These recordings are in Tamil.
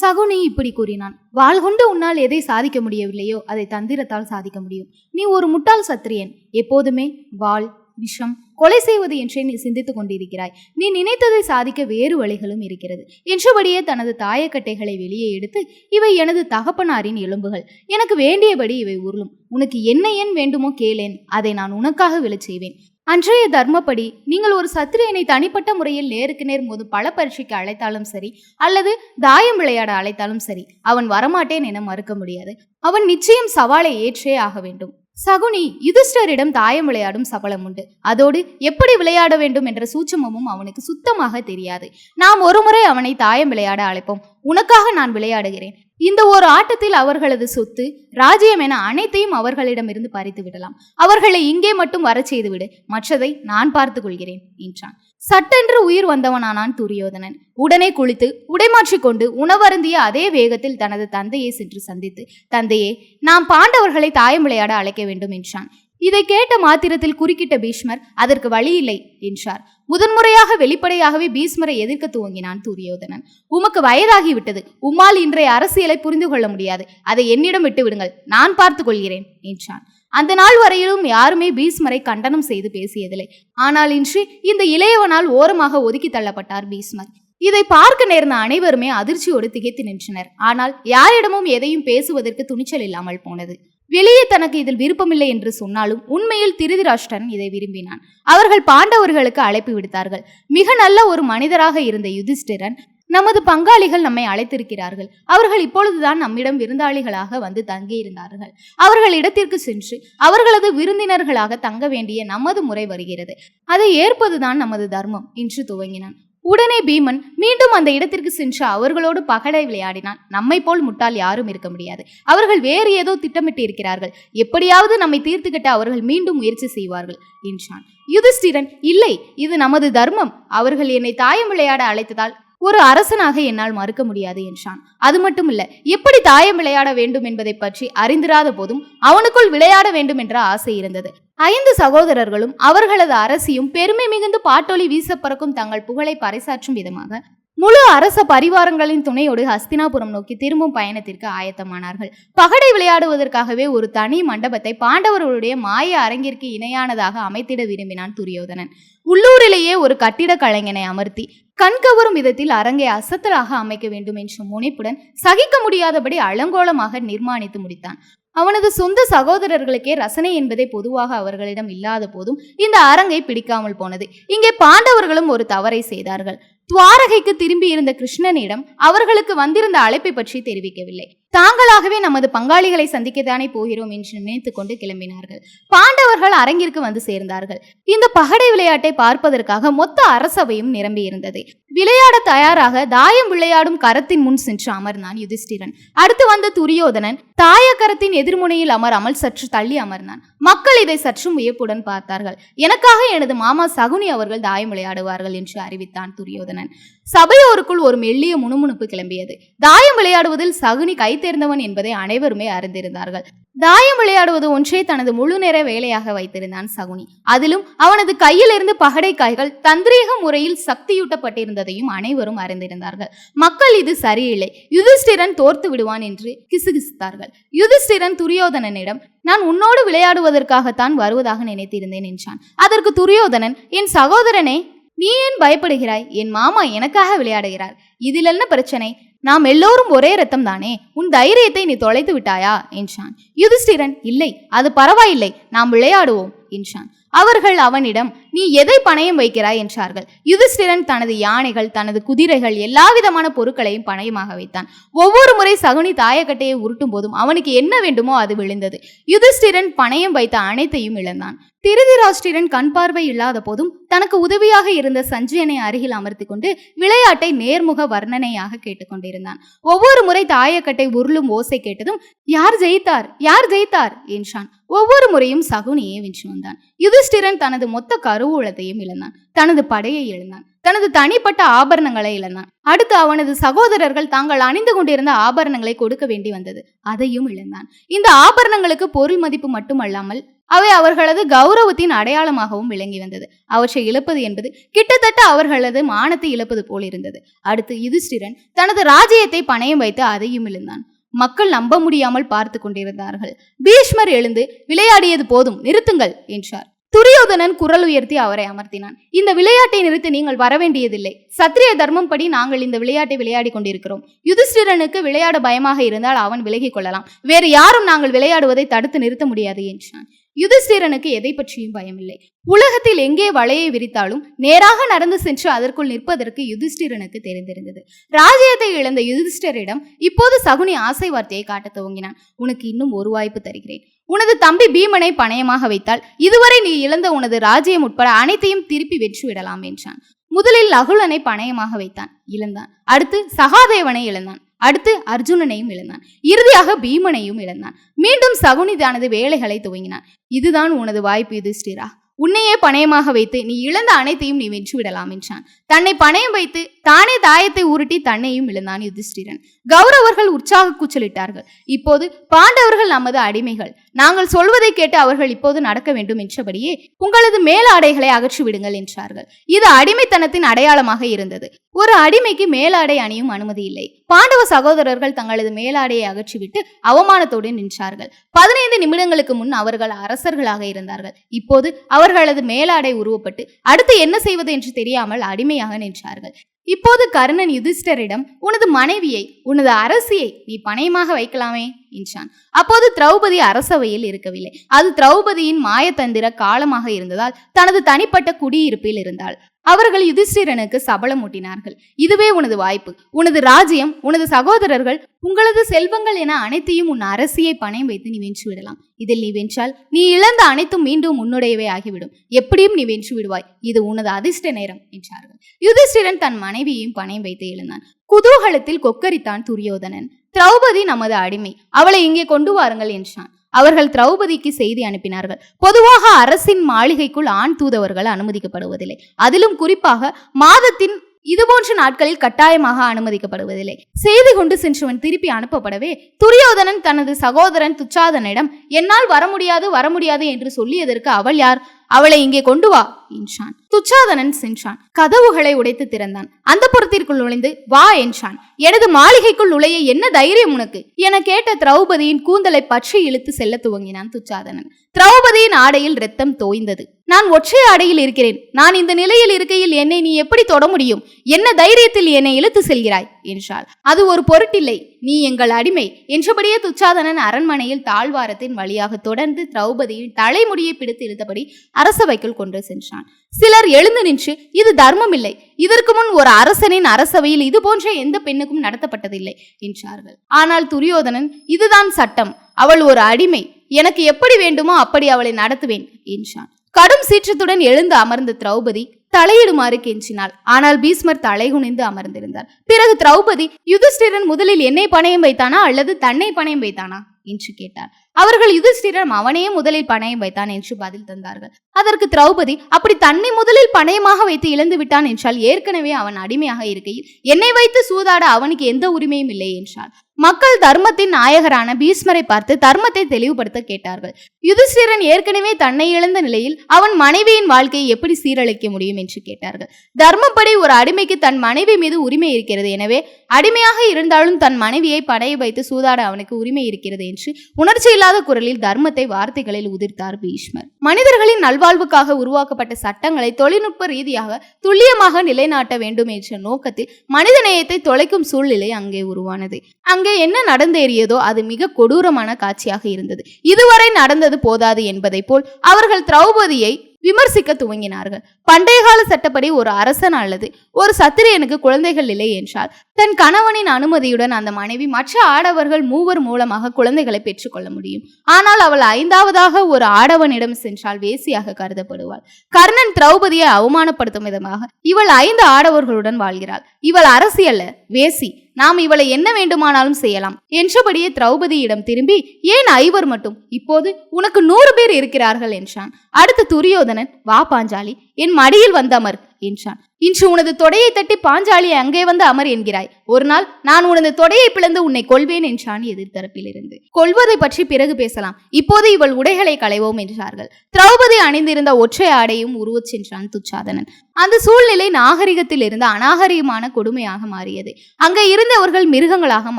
சகுனி இப்படி கூறினான் வாள் கொண்டு உன்னால் எதை சாதிக்க முடியவில்லையோ அதை தந்திரத்தால் சாதிக்க முடியும். நீ ஒரு முட்டாள் சத்திரியன். எப்போதுமே வாள் விஷம் கொலை செய்வது என்றே நீ சிந்தித்துக் கொண்டிருக்கிறாய். நீ நினைத்ததை சாதிக்க வேறு வழிகளும் இருக்கிறது என்றபடியே தனது தாயக்கட்டைகளை வெளியே எடுத்து இவை எனது தகப்பனாரின் எலும்புகள். எனக்கு வேண்டியபடி இவை உருளும். உனக்கு என்ன எண் வேண்டுமோ கேளேன். அதை நான் உனக்காக விழச் செய்வேன். அன்றைய தர்மப்படி நீங்கள் ஒரு சத்திரியனை தனிப்பட்ட முறையில் நேருக்கு நேர் போது பல பரீட்சைக்கு அழைத்தாலும் சரி அல்லது தாயம் விளையாட அழைத்தாலும் சரி அவன் வரமாட்டேன் என மறுக்க முடியாது. அவன் நிச்சயம் சவாலை ஏற்றே ஆக வேண்டும். சகுனி யுதிஷ்டரிடம் தாயம் விளையாடும் சபலம் உண்டு. அதோடு எப்படி விளையாட வேண்டும் என்ற சூட்சமமும் அவனுக்கு சுத்தமாக தெரியாது. நாம் ஒருமுறை அவனை தாயம் விளையாட அழைப்போம். உனக்காக நான் விளையாடுகிறேன். இந்த ஒரு ஆட்டத்தில் அவர்களது சொத்து ராஜ்யம் என அனைத்தையும் அவர்களிடமிருந்து பறித்து விடலாம். அவர்களை இங்கே மட்டும் வரச் செய்துவிடு மற்றதை நான் பார்த்துக் கொள்கிறேன் என்றான். சட்டென்று உயிர் வந்தவனானான் துரியோதனன். உடனே குளித்து உடைமாற்றிக் கொண்டு உணவருந்திய அதே வேகத்தில் தனது தந்தையை சென்று சந்தித்து தந்தையே நாம் பாண்டவர்களை தாயம் விளையாட அழைக்க வேண்டும் என்றான். இதை கேட்ட மாத்திரத்தில் குறுக்கிட்ட பீஷ்மர் அதற்கு வழி இல்லை என்றார். முதன்முறையாக வெளிப்படையாகவே பீஷ்மரை எதிர்க்க துவங்கினான் துரியோதனன். உமக்கு வயதாகிவிட்டது உம்மால் இன்றைய அரசியலை புரிந்து கொள்ள முடியாது. அதை என்னிடம் விட்டு விடுங்கள். நான் பார்த்துக் கொள்கிறேன் என்றான். அந்த நாள் வரையிலும் யாருமே பீஷ்மரை கண்டனம் செய்து பேசியதில்லை. ஆனால் இன்று இந்த இளையவனால் ஓரமாக ஒதுக்கி தள்ளப்பட்டார் பீஷ்மர். இதை பார்க்க நேர்ந்த அனைவருமே அதிர்ச்சியோடு திகைத்து நின்றனர். ஆனால் யாரிடமும் எதையும் பேசுவதற்கு துணிச்சல் இல்லாமல் போனது. வெளியே தனக்கு இதில் விருப்பமில்லை என்று சொன்னாலும் உண்மையில் திருதிராஷ்டன் இதை விரும்பினான். அவர்கள் பாண்டவர்களுக்கு அழைப்பு விடுத்தார்கள். மிக நல்ல ஒரு மனிதராக இருந்த யுதிஷ்டிரன் நமது பங்காளிகள் நம்மை அழைத்திருக்கிறார்கள். அவர்கள் இப்பொழுதுதான் நம்மிடம் விருந்தாளிகளாக வந்து தங்கியிருந்தார்கள். அவர்கள் இடத்திற்கு சென்று அவர்களது விருந்தினர்களாக தங்க வேண்டிய நமது முறை வருகிறது. அதை ஏற்பதுதான் நமது தர்மம் என்று துவங்கினான். உடனே பீமன் மீண்டும் அந்த இடத்திற்கு சென்று அவர்களோடு பகடை விளையாடினான். நம்மை போல் முட்டாள் யாரும் இருக்க முடியாது. அவர்கள் வேறு ஏதோ திட்டமிட்டு இருக்கிறார்கள். எப்படியாவது நம்மை தீர்த்துக்கிட்ட அவர்கள் மீண்டும் முயற்சி செய்வார்கள் என்றான். யுதிஷ்டிரன் இல்லை இது நமது தர்மம். அவர்கள் என்னை தாயம் விளையாட அழைத்ததால் ஒரு அரசனாக என்னால் மறுக்க முடியாது என்றான். அது மட்டும் இல்ல எப்படி தாயம் விளையாட வேண்டும் என்பதை பற்றி அறிந்திராத போதும் அவனுக்குள் விளையாட வேண்டும் என்ற ஆசை இருந்தது. ஐந்து சகோதரர்களும் அவர்களது அரசியும் பெருமை மிகுந்து பாட்டொலி வீச பறக்கும் தங்கள் புகழை பறைசாற்றும் விதமாக முழு அரச பரிவாரங்களின் துணையோடு ஹஸ்தினாபுரம் நோக்கி திரும்பும் பயணத்திற்கு ஆயத்தமானார்கள். பகடை விளையாடுவதற்காகவே ஒரு தனி மண்டபத்தை பாண்டவர்களுடைய மாய அரங்கிற்கு இணையானதாக அமைத்திட விரும்பினான் துரியோதனன். உள்ளூரிலேயே ஒரு கட்டிட கலைஞனை அமர்த்தி கண்கவரும் விதத்தில் அரங்கை அசத்தலாக அமைக்க வேண்டும் என்ற முனைப்புடன் சகிக்க முடியாதபடி அலங்கோலமாக நிர்மாணித்து முடித்தான். அவனது சொந்த சகோதரர்களுக்கே ரசனை என்பதே பொதுவாக அவர்களிடம் இல்லாத போதும் இந்த அரங்கை பிடிக்காமல் போனது. இங்கே பாண்டவர்களும் ஒரு தவறை செய்தார்கள். துவாரகைக்கு திரும்பி இருந்த கிருஷ்ணனிடம் அவர்களுக்கு வந்திருந்த அழைப்பை பற்றி தெரிவிக்கவில்லை. தாங்களாகவே நமது பங்காளிகளை சந்திக்கத்தானே போகிறோம் என்று நினைத்துக் கொண்டு கிளம்பினார்கள். பாண்டவர்கள் அரங்கிற்கு வந்து சேர்ந்தார்கள். இந்த பகடை விளையாட்டை பார்ப்பதற்காக மொத்த அரசவையும் நிரம்பி இருந்தது விளையாட தயாராக தாயம் விளையாடும் கரத்தின் முன் சென்று அமர்ந்தான் யுதிஷ்டிரன். அடுத்து வந்த துரியோதனன் தாயக்கரத்தின் எதிர்முனையில் அமராமல் சற்று தள்ளி அமர்ந்தான். மக்கள் இதை சற்றும் வியப்புடன் பார்த்தார்கள். எனக்காக எனது மாமா சகுனி அவர்கள் தாயம் விளையாடுவார்கள் என்று அறிவித்தான் துரியோதனன். சபையோருக்குள் ஒரு மெல்லிய முணுமுணுப்பு கிளம்பியது. தாயம் விளையாடுவதில் சகுனி கை தேர்ந்தவன் என்பதை அனைவருமே அறிந்திருந்தார்கள். தாயம் விளையாடுவது ஒன்றே தனது முழு நேர வேலையாக வைத்திருந்தான் சகுனி. அதிலும் அவனது கையிலிருந்து பகடை காய்கள் தந்திரீக முறையில் சக்தியூட்டப்பட்டிருந்ததையும் அனைவரும் அறிந்திருந்தார்கள். மக்கள் இது சரியில்லை. யுதிஷ்டிரன் தோர்த்து விடுவான் என்று கிசுகிசுத்தார்கள். யுதிஷ்டிரன் துரியோதனனிடம் நான் உன்னோடு விளையாடுவதற்காகத்தான் வருவதாக நினைத்திருந்தேன் என்றான். அதற்கு துரியோதனன் என் சகோதரனே நீ ஏன் பயப்படுகிறாய்? என் மாமா எனக்காக விளையாடுகிறார். இதில் என்ன பிரச்சனை? நாம் எல்லோரும் ஒரே ரத்தம் தானே உன் தைரியத்தை நீ தொலைத்து விட்டாயா? என்றான். யுதிஷ்டிரன் இல்லை அது பரவாயில்லை நாம் விளையாடுவோம் என்றான். அவர்கள் அவனிடம் நீ எதை பணயம் வைக்கிறாய்? என்றார்கள். யுதிஷ்டிரன் தனது யானைகள் தனது குதிரைகள் எல்லா விதமான பொருட்களையும் பணயமாக வைத்தான். ஒவ்வொரு முறை சகுனி தாயக்கட்டையை உருட்டும் போதும் அவனுக்கு என்ன வேண்டுமோ அது விழுந்தது. யுதிஷ்டிரன் பணயம் வைத்த அனைத்தையும் இழந்தான். திருதிராஷ்டிரன் கண் பார்வை இல்லாத போதும் தனக்கு உதவியாக இருந்த சஞ்சயனை அருகில் அமர்த்தி கொண்டு விளையாட்டை நேர்முக வர்ணனையாக கேட்டுக்கொண்டிருந்தான் ஒவ்வொரு முறை தாயக்கட்டை உருளும் ஓசை கேட்டதும் யார் ஜெயித்தார்? யார் ஜெயித்தார்? என்றான். ஒவ்வொரு முறையும் சகுனியே வென்று வந்தான். யுதிஷ்டிரன் தனது மொத்த கருவூலத்தையும் இழந்தான். தனது படையை இழந்தான். தனது தனிப்பட்ட ஆபரணங்களை இழந்தான். அடுத்து அவனது சகோதரர்கள் தாங்கள் அணிந்து கொண்டிருந்த ஆபரணங்களை கொடுக்க வேண்டி வந்தது. அதையும் இழந்தான். இந்த ஆபரணங்களுக்கு பொருள் மதிப்பு மட்டுமல்லாமல் அவை அவர்களது கௌரவத்தின் அடையாளமாகவும் விளங்கி வந்தது. அவற்றை இழப்பது என்பது கிட்டத்தட்ட அவர்களது மானத்தை இழப்பது போல் இருந்தது. அடுத்து யுதிஷ்டிரன் தனது ராஜ்யத்தை பணயம் வைத்து அதையும் இழந்தான். மக்கள் நம்ப முடியாமல் பார்த்து கொண்டிருந்தார்கள் பீஷ்மர் எழுந்து விளையாடியது போதும் நிறுத்துங்கள் என்றார். துரியோதனன் குரல் உயர்த்தி அவரை அமர்த்தினான். இந்த விளையாட்டை நிறுத்தி நீங்கள் வரவேண்டியதில்லை சத்திரிய தர்மம் படி நாங்கள் இந்த விளையாட்டை விளையாடி கொண்டிருக்கிறோம். யுதிஷ்டிரனுக்கு விளையாட பயமாக இருந்தால் அவன் விலகிக் கொள்ளலாம். வேறு யாரும் நாங்கள் விளையாடுவதை தடுத்து நிறுத்த முடியாது என்றான். யுதிஷ்டிரனுக்கு எதை பற்றியும் பயமில்லை. உலகத்தில் எங்கே வலையை விரித்தாலும் நேராக நடந்து சென்று அதற்குள் நிற்பதற்கு யுதிஷ்டிரனுக்கு தெரிந்திருந்தது. ராஜ்யத்தை இழந்த யுதிஷ்டரிடம் இப்போது சகுனி ஆசை வார்த்தையை காட்டத் துவங்கினான். உனக்கு இன்னும் ஒரு வாய்ப்பு தருகிறேன். உனது தம்பி பீமனை பணயமாக வைத்தால் இதுவரை நீ இழந்த உனது ராஜ்யம் உட்பட அனைத்தையும் திருப்பி வெற்றிவிடலாம் என்றான். முதலில் லகுலனை பணயமாக வைத்தான் இழந்தான். அடுத்து சகாதேவனை இழந்தான். அடுத்து அர்ஜுனனையும் இழந்தான். இறுதியாக பீமனையும் இழந்தான். மீண்டும் சகுனி தனது வேலைகளை துவங்கினான். இதுதான் உனது வாய்ப்பு யுதிஷ்டிரா உன்னையே பணயமாக வைத்து நீ இழந்த அனைத்தையும் நீ வென்று விடலாம் என்றான். தன்னை பணயம் வைத்து தானே தாயத்தை உருட்டி தன்னையும் இழந்தான் யுதிஷ்டிரன். கௌரவர்கள் உற்சாக கூச்சலிட்டார்கள். இப்போது பாண்டவர்கள் நமது அடிமைகள். நாங்கள் சொல்வதை கேட்டு அவர்கள் இப்போது நடக்க வேண்டும் என்றபடியே உங்களது மேலாடைகளை அகற்றி விடுங்கள் என்றார்கள். இது அடிமைத்தனத்தின் அடையாளமாக இருந்தது. ஒரு அடிமைக்கு மேலாடை அணியும் அனுமதி இல்லை. பாண்டவ சகோதரர்கள் தங்களது மேலாடையை அகற்றிவிட்டு அவமானத்தோடு நின்றார்கள். பதினைந்து நிமிடங்களுக்கு முன் அவர்கள் அரசர்களாக இருந்தார்கள். இப்போது அவர் அவர்களது மேலாடை உருவப்பட்டு அடுத்து என்ன செய்வது என்று தெரியாமல் அடிமையாக நின்றார்கள். இப்போது கர்ணன் யுதிஷ்டரிடம் உனது மனைவியை உனது அரசியை நீ பணயமாக வைக்கலாமே? என்றான். அப்போது திரௌபதி அரசவையில் இருக்கவில்லை. அது திரௌபதியின் மாயத்தந்திர காலமாக இருந்ததால் தனது தனிப்பட்ட குடியிருப்பில் இருந்தாள். அவர்கள் யுதிஷ்டிரனுக்கு சபலம் ஊட்டினார்கள். இதுவே உனது வாய்ப்பு. உனது ராஜ்யம் உனது சகோதரர்கள் உங்களது செல்வங்கள் என அனைத்தையும் உன் அரசியை பணயம் வைத்து நீ வென்று விடலாம். இதில் நீ வென்றால் நீ இழந்த அனைத்தும் மீண்டும் உன்னுடையவே ஆகிவிடும். எப்படியும் நீ வென்று விடுவாய். இது உனது அதிர்ஷ்ட நேரம் என்றார்கள். யுதிஷ்டிரன் தன் மனைவியையும் பணயம் வைத்து எழுந்தான். குதூகலத்தில் கொக்கரித்தான் துரியோதனன். திரௌபதி நமது அடிமை. அவளை இங்கே கொண்டு வாருங்கள் என்றான். அவர்கள் திரௌபதிக்கு செய்தி அனுப்பினார்கள். பொதுவாக அரசின் மாளிகைக்குள் ஆண் தூதவர்கள் அனுமதிக்கப்படுவதில்லை. அதிலும் குறிப்பாக மாதத்தின் இதுபோன்ற நாட்களில் கட்டாயமாக அனுமதிக்கப்படுவதில்லை. செய்தி கொண்டு சென்றவன் திருப்பி அனுப்பப்படவே துரியோதனன் தனது சகோதரன் துச்சாதனிடம் என்னால் வர முடியாது வர முடியாது என்று சொல்லியதற்கு அவள் யார்? அவளை இங்கே கொண்டு வா. என்றான். துச்சாதனன் சென்றான். கதவுகளை உடைத்து திறந்தான். அந்த புறத்திற்குள் நுழைந்து வா என்றான். எனது மாளிகைக்குள் நுழைய என்ன தைரியம் உனக்கு? என கேட்ட திரௌபதியின் கூந்தலை பற்றி இழுத்து செல்ல துவங்கினான் துச்சாதனன். திரௌபதியின் ஆடையில் ரத்தம் தோய்ந்தது. நான் ஒற்றை ஆடையில் இருக்கிறேன். நான் இந்த நிலையில் இருக்கையில் என்னை நீ எப்படி தொட முடியும்? என்ன தைரியத்தில் என்னை இழுத்து செல்கிறாய்? என்றாள். அது ஒரு பொருட்டில்லை. நீ எங்கள் அடிமை. என்றபடியே துச்சாதனன் அரண்மனையில் தாழ்வாரத்தின் வழியாக தொடர்ந்து திரௌபதியின் தலைமுடியை பிடித்து இழுத்தபடி அரசவைக்குள் கொண்டு சென்றான். சிலர் எழுந்து நின்று இது தர்மம் இல்லை இதற்கு முன் ஒரு அரசனின் அரசவையில் இது போன்ற எந்த பெண்ணுக்கும் நடத்தப்பட்டதில்லை என்றார்கள். ஆனால் துரியோதனன் இதுதான் சட்டம். அவள் ஒரு அடிமை. எனக்கு எப்படி வேண்டுமோ அப்படி அவளை நடத்துவேன் என்றான். கடும் சீற்றத்துடன் எழுந்து அமர்ந்த திரௌபதி தலையிடுமாறு கெஞ்சினாள். ஆனால் பீஸ்மர் தலைகுனிந்து அமர்ந்திருந்தார். பிறகு திரௌபதி யுதிஷ்டிரன் முதலில் என்னை பணையம் வைத்தானா அல்லது தன்னை பணையம் வைத்தானா? என்று கேட்டார். அவர்கள் யுதிஷ்டிரம் அவனே முதலில் பணயம் வைத்தான் என்று பதில் தந்தார்கள். அதற்கு திரௌபதி அப்படி தன்னை முதலில் பணயமாக வைத்து இழந்து விட்டான் என்றால் ஏற்கனவே அவன் அடிமையாக இருக்கையில் என்னை வைத்து சூதாட அவனுக்கு எந்த உரிமையும் இல்லை என்றார். மக்கள் தர்மத்தின் நாயகரான பீஸ்மரை பார்த்து தர்மத்தை தெளிவுபடுத்த கேட்டார்கள். யுதிஷ்டிரன் ஏற்கனவே தன்னை இழந்த நிலையில் அவன் மனைவியின் வாழ்க்கையை எப்படி சீரழிக்க முடியும் என்று கேட்டார்கள். தர்மப்படி ஒரு அடிமைக்கு தன் மனைவி மீது உரிமை இருக்கிறது. எனவே அடிமையாக இருந்தாலும் தன் மனைவியை படைய வைத்து சூதாட அவனுக்கு உரிமை இருக்கிறது என்று உணர்ச்சியில் இல்லாத குரலில் தர்மத்தை வார்த்தைகளில் உதிர்த்தார் பீஷ்மர். மனிதர்களின் நல்வாழ்வுக்காக உருவாக்கப்பட்ட சட்டங்களை தொழில்நுட்ப ரீதியாக துல்லியமாக நிலைநாட்ட வேண்டும் என்ற நோக்கத்தில் மனித நேயத்தை தொலைக்கும் சூழ்நிலை அங்கே உருவானது. அங்கே என்ன நடந்தேறியதோ அது மிக கொடூரமான காட்சியாக இருந்தது. இதுவரை நடந்தது போதாது என்பதை போல் அவர்கள் திரௌபதியை விமர்சிக்க துவங்கினார்கள். பண்டைய கால சட்டப்படி ஒரு அரசன் அல்லது ஒரு சத்திரியனுக்கு குழந்தைகள் இல்லை என்றால் தன் கணவனின் அனுமதியுடன் அந்த மனைவி மற்ற ஆடவர்கள் மூவர் மூலமாக குழந்தைகளை பெற்றுக்கொள்ள முடியும். ஆனால் அவள் ஐந்தாவதாக ஒரு ஆடவனிடம் சென்றால் வேசியாக கருதப்படுவாள். கர்ணன் திரௌபதியை அவமானப்படுத்தும் விதமாக இவள் ஐந்து ஆடவர்களுடன் வாழ்கிறாள். இவள் அரசி அல்ல வேசி. நாம் இவளை என்ன வேண்டுமானாலும் செய்யலாம். என்றபடியே திரௌபதியிடம் திரும்பி ஏன் ஐவர் மட்டும்? இப்போது உனக்கு நூறு பேர் இருக்கிறார்கள் என்றான். அடுத்து துரியோதனன் வா பாஞ்சாலி என் மடியில் வந்து அமர் என்றான். இன்று உனது தொடையை தட்டி பாஞ்சாலியை அங்கே வந்து அமர் என்கிறாய். ஒரு நாள் நான் உனது தொடையை பிளந்து உன்னை கொள்வேன் என்றான் எதிர்த்தரப்பிலிருந்து. கொல்வதை பற்றி பிறகு பேசலாம். இப்போது இவள் உடைகளை களைவோம் என்றார்கள். திரௌபதி அணிந்திருந்த ஒற்றை ஆடையும் உருவச் சென்றான் துச்சாதனன். அந்த சூழ்நிலை நாகரிகத்தில் இருந்து அநாகரிகமான கொடுமையாக மாறியது. அங்கே இருந்தவர்கள் மிருகங்களாக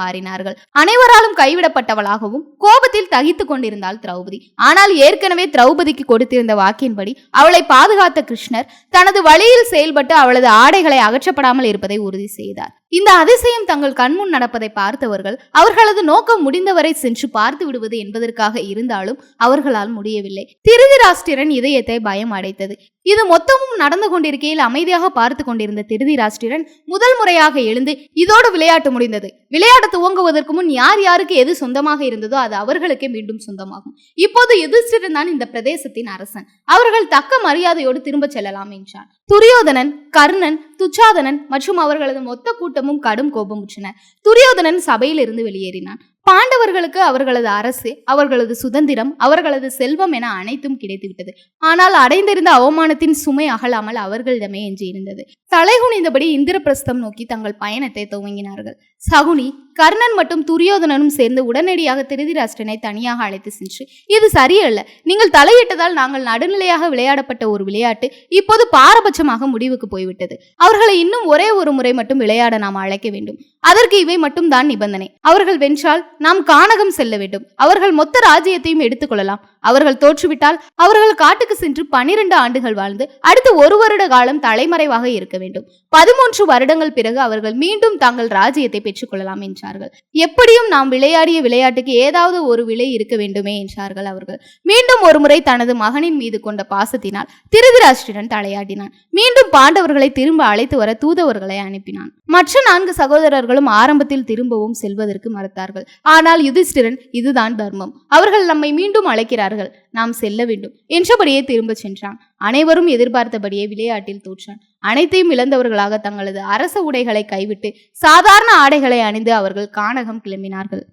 மாறினார்கள். அனைவராலும் கைவிடப்பட்டவளாகவும் கோபத்தில் தகித்துக் கொண்டிருந்தாள் திரௌபதி. ஆனால் ஏற்கனவே திரௌபதிக்கு கொடுத்திருந்த வாக்கின்படி அவளை பாதுகாத்த கிருஷ்ண கமிஷனர் தனது வழியில் செயல்பட்டு அவளது ஆடைகளை அகற்றப்படாமல் இருப்பதை உறுதி செய்தார். இந்த அதிசயம் தங்கள் கண்முன் நடப்பதை பார்த்தவர்கள் அவர்களது நோக்கம் முடிந்தவரை சென்று பார்த்து விடுவது என்பதற்காக இருந்தாலும் அவர்களால் முடியவில்லை. திருதிராஷ்டிரன் இதயத்தை பயம் அடைத்தது. இது மொத்தமும் நடந்து கொண்டிருக்கையில் அமைதியாக பார்த்து கொண்டிருந்த திருதிராஷ்டிரன் முதல் முறையாக எழுந்து இதோடு விளையாட்டு முடிந்தது. விளையாட்டு துவங்குவதற்கு முன் யார் யாருக்கு எது சொந்தமாக இருந்ததோ அது அவர்களுக்கே மீண்டும் சொந்தமாகும். இப்போது யுதிஷ்டிரன் தான் இந்த பிரதேசத்தின் அரசன். அவர்கள் தக்க மரியாதையோடு திரும்பச் செல்லலாம் என்றான். துரியோதனன் கர்ணன் துச்சாதனன் மற்றும் அவர்களது மொத்த கூட்டமும் கடும் கோபமுற்றனர் துரியோதனன் சபையிலிருந்து வெளியேறினான். பாண்டவர்களுக்கு அவர்களது அரசு அவர்களது சுதந்திரம் அவர்களது செல்வம் என அனைத்தும் கிடைத்துவிட்டது. ஆனால் அடைந்திருந்த அவமானத்தின் சுமை அகலாமல் அவர்களிடமே எஞ்சியிருந்தது. தலைகுனிந்தபடி இந்திரபிரஸ்தம் நோக்கி தங்கள் பயணத்தை துவங்கினார்கள். சகுனி கர்ணன் மற்றும் துரியோதனனும் சேர்ந்து உடனடியாக திருதிராஷ்டிரனை தனியாக அழைத்து சென்று இது சரியல்ல. நீங்கள் தலையிட்டதால் நாங்கள் நடுநிலையாக விளையாடப்பட்ட ஒரு விளையாட்டு இப்போது பாரபட்சமாக முடிவுக்கு போய்விட்டது. அவர்களை இன்னும் ஒரே ஒரு முறை மட்டும் விளையாட நாம் அழைக்க வேண்டும். அதற்கு இவை மட்டும் தான் நிபந்தனை. அவர்கள் வென்றால் நாம் கானகம் செல்ல வேண்டும். அவர்கள் மொத்த ராஜ்யத்தையும் எடுத்துக்கொள்ளலாம் அவர்கள் தோற்றுவிட்டால் அவர்கள் காட்டுக்கு சென்று பனிரெண்டு ஆண்டுகள் வாழ்ந்து அடுத்து ஒரு வருட காலம் தலைமறைவாக இருக்க வேண்டும். பதிமூன்று வருடங்கள் பிறகு அவர்கள் மீண்டும் தாங்கள் ராஜ்யத்தை பெற்றுக்கொள்ளலாம் என்றார்கள். எப்படியும் நாம் விளையாடிய விளையாட்டுக்கு ஏதாவது ஒரு விலை இருக்க வேண்டுமே என்றார்கள் அவர்கள். மீண்டும் ஒருமுறை தனது மகனின் மீது கொண்ட பாசத்தினால் திருதிராஷ்டிரன் தலையாட்டினான். மீண்டும் பாண்டவர்களை திரும்ப அழைத்து வர தூதவர்களை அனுப்பினான். மற்ற நான்கு சகோதரர்களும் ஆரம்பத்தில் திரும்பவும் செல்வதற்கு மறுத்தார்கள். ஆனால் யுதிஷ்டிரன் இதுதான் தர்மம். அவர்கள் நம்மை மீண்டும் அழைக்கிறார்கள். நாம் செல்ல வேண்டும். என்றபடியே திரும்ப சென்றான். அனைவரும் எதிர்பார்த்தபடியே விளையாட்டில் தோற்றான். அனைத்தையும் இழந்தவர்களாக தங்களது அரச உடைகளை கைவிட்டு சாதாரண ஆடைகளை அணிந்து அவர்கள் கானகம் கிளம்பினார்கள்.